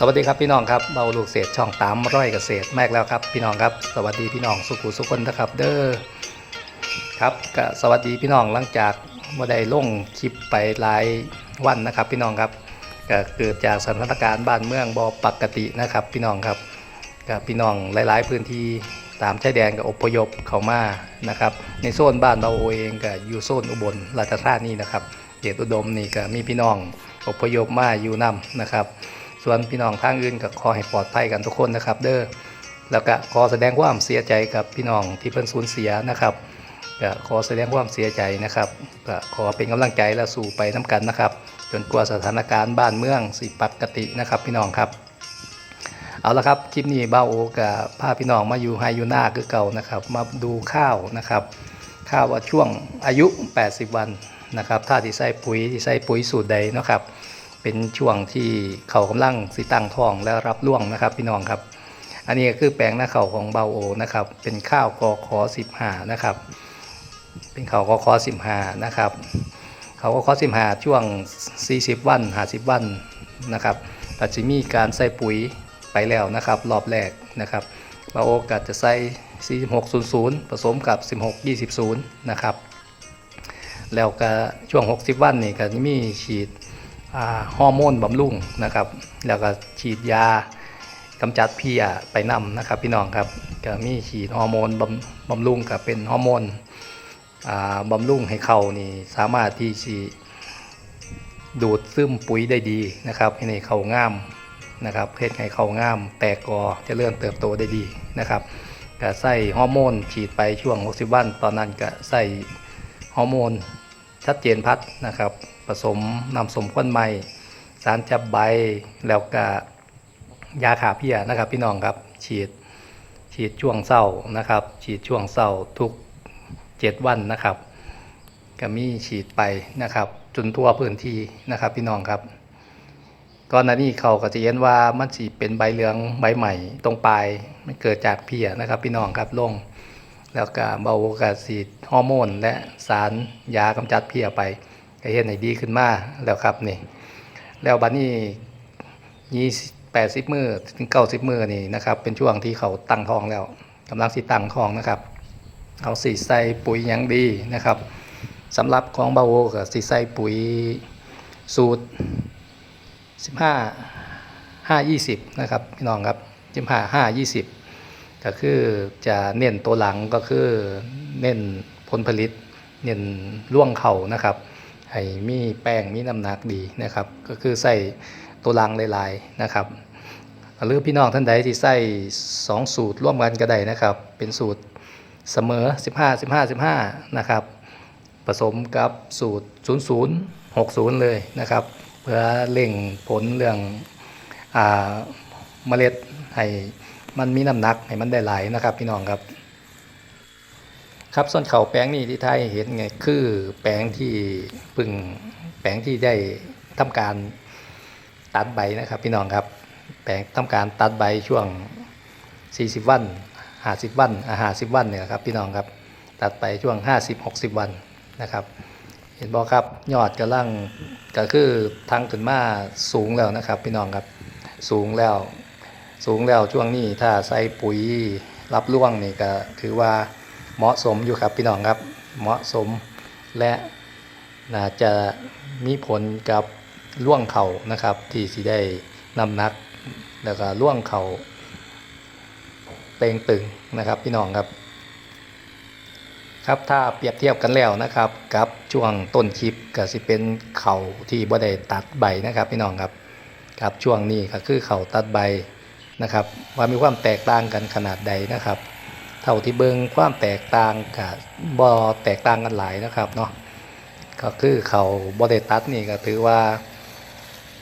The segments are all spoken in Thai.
สวัสดีครับพี่น้องครับเบาลูกเศษช่องตามร้อยเกษตรแมกแล้วครับ พี่น้องครับ สวัสดีพี่น้องสุขุสุขคนนะครับเด้อครับก็สวัสดีพี่น้องหลังจากเมื่อได้ลงคลิปไปหลายวันนะครับ พี่น้องครับก็เกิดจากสถานการณ์บ้านเมืองบอปกตินะครับ พี่น้องครับก็พี่น้องหลาย ๆ พื้นที่ตามชายแดนก็อพยพเข้ามานะครับ ในโซนบ้านเราเองก็อยู่โซนอุบลราชธานีนะครับเดชอุดมนี่ก็มีพี่น้องอพยพมาอยู่นํนะครับ ส่วนพี่น้องทางอื่นก็ขอให้ปลอดภัยกันทุกคนนะครับ เด้อแล้วก็ขอแสดงความเสียใจกับพี่น้องที่เพิ่นสูญเสียนะครับก็ขอแสดงความเสียใจนะครับก็ขอเป็นกำลังใจและสู่ไปน้กันนะครับ จนกว่าสถานการณ์บ้านเมืองสิปกตินะครับ พี่น้องครับ เอาละครับคลิปนี้บ้าโอกับพาพี่น้องมาอยู่ไฮยูนาคือเก่านะครับ มาดูข้าวนะครับ ข้าวว่าช่วงอายุ 80 วันนะครับถ้าที่ใส่ปุ๋ยที่ใส่ปุ๋ยสูตรใดนะครับ เป็นช่วงที่เขากำลังสิตั้งท้องและรับร่วงนะครับ พี่น้องครับ อันนี้ก็คือแปลงหน้าเข่าของเบาโอนะครับ เป็นข้าวกอขอสิบหานะครับ เป็นเข้ากอขอสิบหานะครับ เขาก็ขอสิบหาช่วง 40 วัน50วันนะครับแต่จะมีการใส่ปุ๋ยไปแล้วนะครับ รอบแรกนะครับเบาโอก็จะใส่4600 ผสมกับ 1620 นะครับ แล้วก็ช่วง 60 วันนี่ก็จะมีฉีด ฮอร์โมนบำรุงนะครับ แล้วก็ฉีดยากำจัดเพียไปนำนะครับพี่น้องครับก็มีฉีดฮอร์โมนบำบำรุงกับเป็นฮอร์โมนบำรุงให้เขานี่สามารถที่จะดูดซึมปุ๋ยได้ดีนะครับให้ในเขางามนะครับเพื่อให้เขางามแตกกอจะเริ่มเติบโตได้ดีนะครับก็ใส่ฮอร์โมนฉีดไปช่วง 60 วัน ตอนนั้นก็ใส่ฮอร์โมน ชัดเจนพัดนะครับ ผสมนำสมควันใหม่ สารจับใบแล้วก็ยาขาเพียนะครับ พี่น้องครับฉีดฉีดช่วงเศร้านะครับ ฉีดช่วงเศร้าทุก7วันนะครับก็มีฉีดไปนะครับ จนทั่วพื้นที่นะครับ พี่น้องครับก่อนหน้านี้เขาก็จะเห็นว่ามันสีเป็นใบเหลืองใบใหม่ตรงปลายมันเกิดจากเพียนะครับ พี่น้องครับลง แล้วก็เบากาสีดฮอร์โมน และสารยากำจัดเพียไปก็เห็นให้ดีขึ้นมาแล้วครับนี่ แล้วบัดนี้ยี่แปดสิบมือถึงเก้าสิบมือนี่นะครับ เป็นช่วงที่เขาตั้งท้องแล้วกำลังสิตั้งท้องนะครับเขาสีใส่ปุ๋ยหยังดีนะครับสำหรับของเบาโวกับสีใส่ปุ๋ยสูตรสิบห้าห้ายี่สิบนะครับพี่น้องครับสิบห้าห้ายี่สิบ ก็คือจะเน้นตัวหลังก็คือเน้นผลผลิต เน้นร่วงเขานะครับให้มีแป้งมีน้ำหนักดีนะครับ ก็คือใส่ตัวหลังหลายๆนะครับหรือพี่น้องท่านใดที่ใส่2สูตรร่วมกันก็ได้นะครับ เป็นสูตรเสมอ 15 15 15 นะครับ ผสมกับสูตร 00 60 เลยนะครับ เพื่อเร่งผลเรื่องอเมล็ดให้ มันมีน้ำหนักให้มันได้หลายนะครับ พี่น้องครับ ครับส่วนเขาแปลงนี้ที่ไทยเห็นไงคือแปลงที่พึ่งแปลงที่ได้ทำการตัดใบนะครับ พี่น้องครับ แปลงทำการตัดใบช่วง 40 วัน50วันอ่า50วันเนี่ยครับพี่น้องครับ ตัดไปช่วง 50 60 วันนะครับ เห็นบอกครับยอดกำลังก็คือทางขึ้นมาสูงแล้วนะครับ พี่น้องครับสูงแล้ว สูงแล้วช่วงนี้ถ้าใส่ปุ๋ยรับร่วงนี่ก็ถือว่าเหมาะสมอยู่ครับพี่น้องครับ เหมาะสมและน่าจะมีผลกับร่วงเขานะครับ ที่สิได้นำหนักแล้วก็ร่วงเขาเต็งตึงนะครับพี่น้องครับ ครับถ้าเปรียบเทียบกันแล้วนะครับกับช่วงต้นคลิปก็สิเป็นเข่าที่บ่ได้ตัดใบนะครับพี่น้องครับครับช่วงนี้ก็คือเข่าตัดใบ นะครับ ว่ามีความแตกต่างกันขนาดใดนะครับ เท่าที่เบิงความแตกต่างกับบอแตกต่างกันหลายนะครับเนาะก็คือเขาบอเดตัสนี่ก็ถือว่า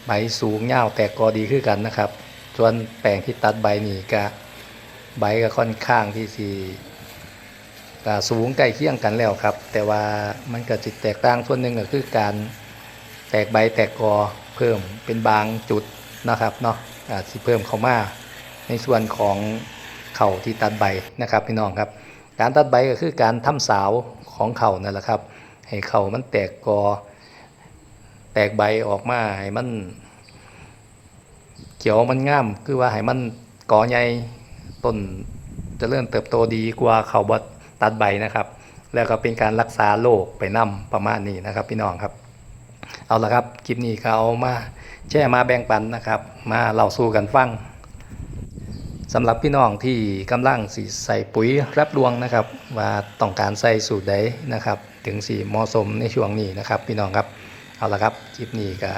ใบสูงยาวแตกกอดีขึ้นกันนะครับ ส่วนแปลงที่ตัดใบนี่ก็ใบก็ค่อนข้างที่สีสูงใกล้เคียงกันแล้วครับ แต่ว่ามันก็จิตแตกต่างส่วนหนึ่งก็คือการแตกใบแตกกอเพิ่มเป็นบางจุดนะครับเนาะอาจสิเพิ่มเข้ามา ในส่วนของเข่าที่ตัดใบนะครับพี่น้องครับ การตัดใบก็คือการทำสาวของเข่านั่นแหละครับ ให้เข่ามันแตกกอ แตกใบออกมาให้มันเขียวมันงามคือว่าให้มันกอใหญ่ต้นจะเริ่มเติบโตดีกว่าเข่าบดตัดใบนะครับ แล้วก็เป็นการรักษาโรคไปนํประมาณนี้นะครับพี่น้องครับ เอาละครับคลิปนี้ก็เอามาแช่มาแบ่งปันนะครับ มาเล่าสู่กันฟัง สำหรับพี่น้องที่กำลังสีใส่ปุ๋ยรับรวงนะครับ ว่าต้องการใส่สูตรใดนะครับ ถึงสีเหมาะสมในช่วงนี้นะครับ พี่น้องครับเอาละครับคลิปนี้ก็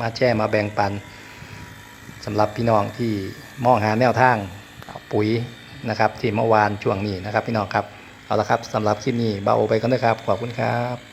มาแช่มาแบ่งปันสำหรับพี่น้องที่มองหาแนวทางปุ๋ยนะครับ ที่เมื่อวานช่วงนี้นะครับ พี่น้องครับเอาละครับสำหรับคลิปนี้เบาไปกันด้วยครับขอบคุณครับ